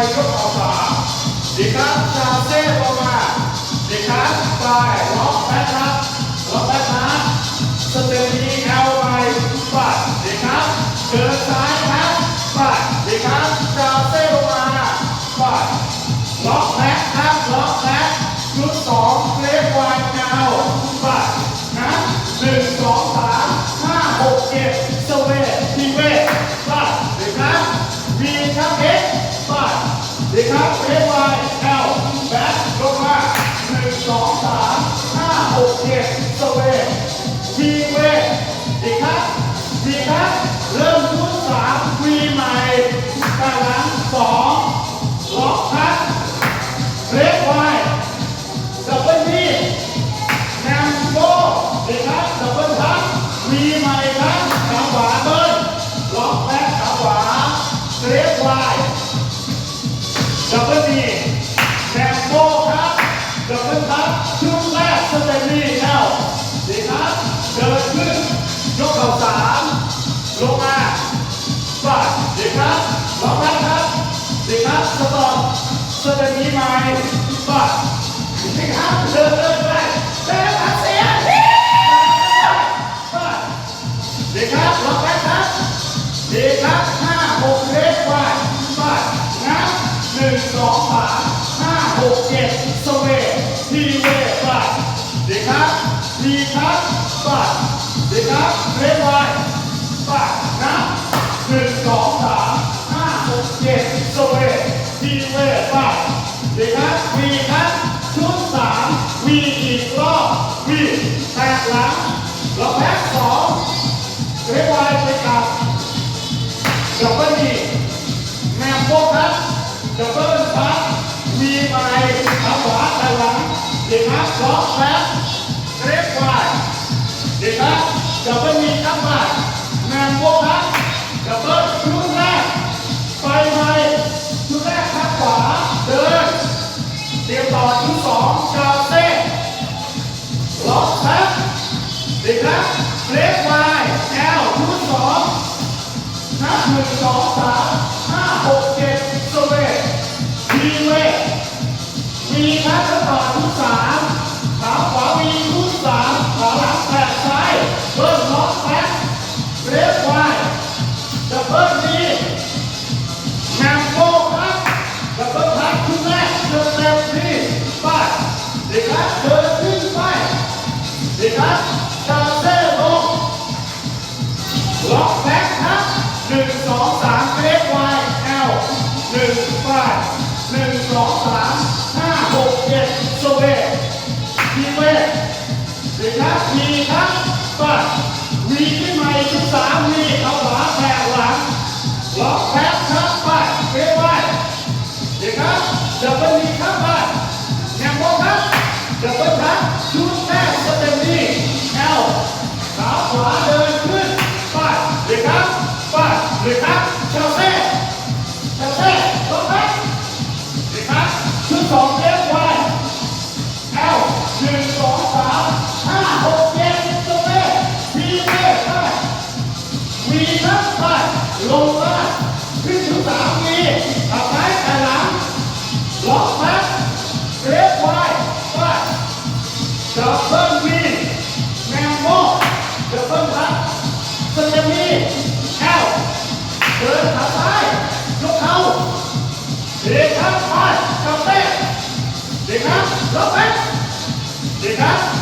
ยกเอาสามดีครับชาเซ่ลงมาดีครับปลายล็อกแบ็คครับล็อกแบ็คนะสเต็ปนี้เอลไปปัดดีครับเดินซ้ายครับปัดดีครับชาเซ่ลงมาปัดล็อกแบ็คครับล็อกแบ็คชุดสองเล็กวายเงาปัดนะหนึ่งสองสามห้าหกเจ็ดสเวททีเวทปัดดีครับวีครับเอ็ ดดีครับเอวายเอลแบ็คลงมาหนึ่งสองสามห้าหกเจ็ดสเวททีเวทดีครับดีครับ เริ่มชุดสามวีใหม่กลางหลังสอง ดับเบิลดีแนมโบครับดับเบิลทับชุดแรกสเตนดี้แล้วดีครับเดินขึ้นยกเข่าสามลงมาฟาดดีครับลอกแรกครับดีครับสต็อปสเตนดี้ใหม่ฟาดดีครับเดินเดินไปเดินขาเสียฟาดดีครับล็อกแรกครับดีครับห้าหกเล็กไปปัด ครับปัดดีครับเล็กไปปัดนะหนึ่งสองสามห้าหกเจ็ดสเวทีเวทปัดดีครับวีครับชุดสามวีอีกรอบวีแตะหลังเราแพ็คสองเล็กไปไปกลับดับเบิลดีแมมโบครับดับเบิลครับมีไม้ขาขวาขาหลังดีครับล็อกแบ็ค ดับเบิลมีครับมาแมมโบครับ ดับเบิลชุดแรก ไปไม้ชุดแรกครับขวา เดิน เตรียมต่อชุดสองชาวเต้ล็อกครับดีครับเรียกไวแอลชุดสองนับหนึ่งสองสามห้าหกเจ็ดสเวททีเวท ดีครับเดินขึ้นไปดีครับชาเซ่ลงล็อกแบ็คครับหนึ่งสองสามเกรฟวายเอลหนึ่งแปดหนึ่งสองสามห้าหกเจ็ดสเวททีเวทดีครับมีครับปัดวีขึ้นมาอีกสิบสามวีเอาขวาแผ่หลังล็อกแบ็ ชุดแรกสเต็มดี้เอลขาขวา ไปกับ